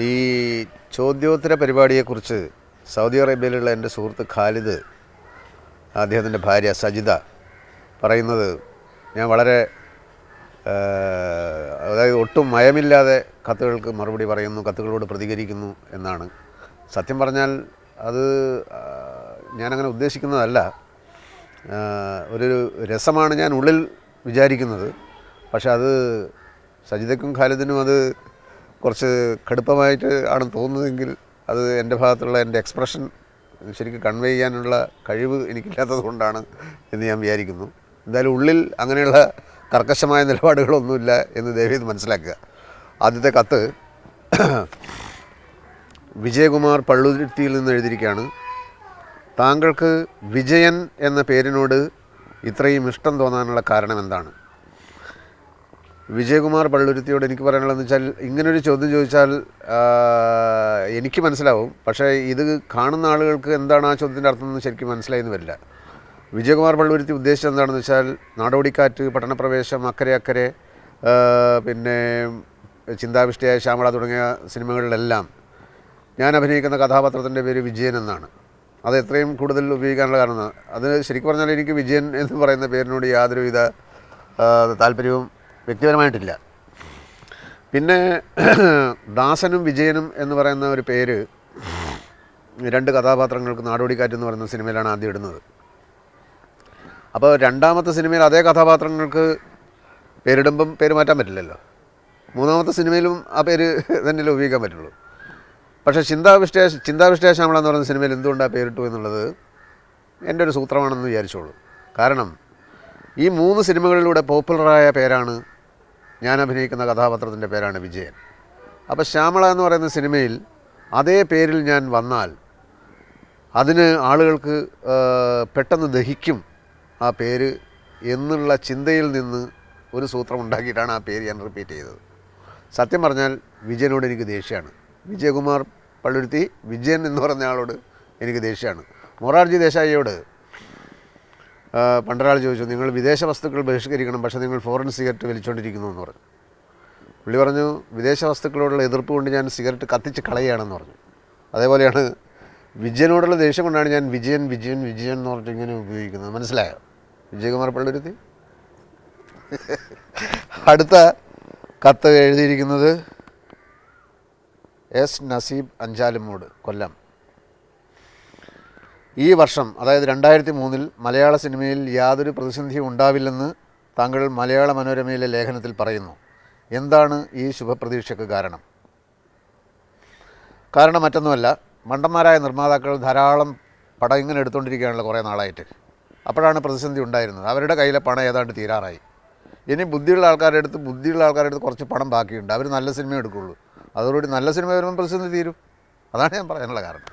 ഈ ചോദ്യോത്തര പരിപാടിയെക്കുറിച്ച് സൗദി അറേബ്യയിലുള്ള എന്റെ സുഹൃത്ത് ഖാലിദ് അദ്ദേഹത്തിന്റെ ഭാര്യ സജിത പറയുന്നത് ഞാൻ വളരെ അതായത് ഒട്ടും മയമില്ലാതെ കത്തുകൾക്ക് മറുപടി പറയുന്നു കത്തുകളോട് പ്രതികരിക്കുന്നു എന്നാണ്. സത്യം പറഞ്ഞാൽ അത് ഞാനങ്ങനെ ഉദ്ദേശിക്കുന്നതല്ല. ഒരു രസമാണ് ഞാൻ ഉള്ളിൽ വിചാരിക്കുന്നത്. പക്ഷെ അത് സജിതയ്ക്കും ഖാലിദിനും അത് കുറച്ച് കടുപ്പമായിട്ട് ആണ് തോന്നുന്നതെങ്കിൽ അത് എന്റെ ഭാഗത്തുള്ള എന്റെ എക്സ്പ്രഷൻ ശരിക്കും കൺവേ ചെയ്യാനുള്ള കഴിവ് എനിക്കില്ലാത്തത് കൊണ്ടാണ് എന്ന് ഞാൻ വിചാരിക്കുന്നു. എന്തായാലും ഉള്ളിൽ അങ്ങനെയുള്ള കർക്കശമായ നിലപാടുകളൊന്നുമില്ല എന്ന് ദയവീത് മനസ്സിലാക്കുക. ആദ്യത്തെ കത്ത് വിജയകുമാർ പള്ളുരുത്തിയിൽ നിന്ന് എഴുതിയിരിക്കുകയാണ്. താങ്കൾക്ക് വിജയൻ എന്ന പേരിനോട് ഇത്രയും ഇഷ്ടം തോന്നാനുള്ള കാരണം എന്താണ്? വിജയകുമാർ പള്ളുരുത്തിയോട് എനിക്ക് പറയാനുള്ളതെന്ന് വെച്ചാൽ ഇങ്ങനൊരു ചോദ്യം ചോദിച്ചാൽ എനിക്ക് മനസ്സിലാവും. പക്ഷേ ഇത് കാണുന്ന ആളുകൾക്ക് എന്താണ് ആ ചോദ്യത്തിന്റെ അർത്ഥം എന്ന് ശരിക്കും മനസ്സിലായെന്ന് വരില്ല. വിജയകുമാർ പള്ളുരുത്തി ഉദ്ദേശിച്ചത് എന്താണെന്ന് വെച്ചാൽ നാടോടിക്കാറ്റ് പട്ടണപ്രവേശം അക്കരെ അക്കരെ പിന്നെ ചിന്താവിഷ്ടയായ ശ്യാമള തുടങ്ങിയ സിനിമകളിലെല്ലാം ഞാൻ അഭിനയിക്കുന്ന കഥാപാത്രത്തിന്റെ പേര് വിജയൻ എന്നാണ്. അത് എത്രയും കൂടുതൽ ഉപയോഗിക്കാനുള്ള കാരണം. അത് ശരിക്കും പറഞ്ഞാൽ എനിക്ക് വിജയൻ എന്ന് പറയുന്ന പേരിനോട് യാതൊരുവിധ താല്പര്യവും വ്യക്തിപരമായിട്ടില്ല. പിന്നെ ദാസനും വിജയനും എന്ന് പറയുന്ന ഒരു പേര് രണ്ട് കഥാപാത്രങ്ങൾക്ക് നാടോടിക്കാറ്റ് എന്ന് പറയുന്ന സിനിമയിലാണ് ആദ്യം ഇടുന്നത്. അപ്പോൾ രണ്ടാമത്തെ സിനിമയിൽ അതേ കഥാപാത്രങ്ങൾക്ക് പേരിടുമ്പം പേര് മാറ്റാൻ പറ്റില്ലല്ലോ. മൂന്നാമത്തെ സിനിമയിലും ആ പേര് തന്നെ ഉപയോഗിക്കാൻ പറ്റുള്ളൂ. പക്ഷേ ചിന്താവിഷ്ട ചിന്താവിഷ്ടേ ശ്യാമള എന്ന് പറയുന്ന സിനിമയിൽ എന്തുകൊണ്ടാണ് പേരിട്ടു എന്നുള്ളത് എന്റെ ഒരു സൂത്രമാണെന്ന് വിചാരിച്ചോളൂ. കാരണം ഈ മൂന്ന് സിനിമകളിലൂടെ പോപ്പുലറായ പേരാണ് ഞാൻ അഭിനയിക്കുന്ന കഥാപാത്രത്തിന്റെ പേരാണ് വിജയൻ. അപ്പോൾ ശ്യാമള എന്ന് പറയുന്ന സിനിമയിൽ അതേ പേരിൽ ഞാൻ വന്നാൽ അതിന് ആളുകൾക്ക് പെട്ടെന്ന് ദഹിക്കും ആ പേര് എന്നുള്ള ചിന്തയിൽ നിന്ന് ഒരു സൂത്രം ഉണ്ടാക്കിയിട്ടാണ് ആ പേര് ഞാൻ റിപ്പീറ്റ് ചെയ്തത്. സത്യം പറഞ്ഞാൽ വിജയനോട് എനിക്ക് ദേഷ്യമാണ്. വിജയകുമാർ പള്ളുരുത്തി വിജയൻ എന്ന് പറഞ്ഞ ആളോട് എനിക്ക് ദേഷ്യമാണ്. മൊറാർജി ദേശായിയോട് പണ്ടൊരാൾ ചോദിച്ചു നിങ്ങൾ വിദേശ വസ്തുക്കൾ ബഹിഷ്കരിക്കണം പക്ഷേ നിങ്ങൾ ഫോറിൻ സിഗരറ്റ് വലിച്ചുകൊണ്ടിരിക്കുന്നു എന്ന് പറഞ്ഞു. പുള്ളി പറഞ്ഞു വിദേശ വസ്തുക്കളോടുള്ള എതിർപ്പ് കൊണ്ട് ഞാൻ സിഗരറ്റ് കത്തിച്ച് കളയുകയാണെന്ന് പറഞ്ഞു. അതേപോലെയാണ് വിജയനോടുള്ള ദേഷ്യം കൊണ്ടാണ് ഞാൻ വിജയൻ വിജയൻ വിജയൻ എന്ന് പറഞ്ഞിട്ട് ഇങ്ങനെ ഉപയോഗിക്കുന്നത്. മനസ്സിലായോ? വിജയകുമാർ പള്ളുരുത്തി അടുത്ത കത്ത് എഴുതിയിരിക്കുന്നത് എസ് നസീബ് അഞ്ചാലുമൂട് കൊല്ലം. ഈ വർഷം അതായത് രണ്ടായിരത്തി മൂന്നിൽ മലയാള സിനിമയിൽ യാതൊരു പ്രതിസന്ധിയും ഉണ്ടാവില്ലെന്ന് താങ്കൾ മലയാള മനോരമയിലെ ലേഖനത്തിൽ പറയുന്നു. എന്താണ് ഈ ശുഭപ്രതീക്ഷയ്ക്ക് കാരണം? കാരണം മറ്റൊന്നുമല്ല മണ്ടന്മാരായ നിർമ്മാതാക്കൾ ധാരാളം പടം ഇങ്ങനെ എടുത്തുകൊണ്ടിരിക്കുകയാണല്ലോ കുറേ നാളായിട്ട്. അപ്പോഴാണ് പ്രതിസന്ധി ഉണ്ടായിരുന്നത്. അവരുടെ കയ്യിലെ പണം ഏതാണ്ട് തീരാറായി. ഇനി ബുദ്ധിയുള്ള ആൾക്കാരുടെ അടുത്ത് ബുദ്ധിയുള്ള ആൾക്കാരുടെ അടുത്ത് കുറച്ച് പണം ബാക്കിയുണ്ട്. അവർ നല്ല സിനിമ എടുക്കുള്ളൂ. അതോടുകൂടി നല്ല സിനിമ വരുമ്പോൾ പ്രതിസന്ധി തീരും. അതാണ് ഞാൻ പറയാനുള്ള കാരണം.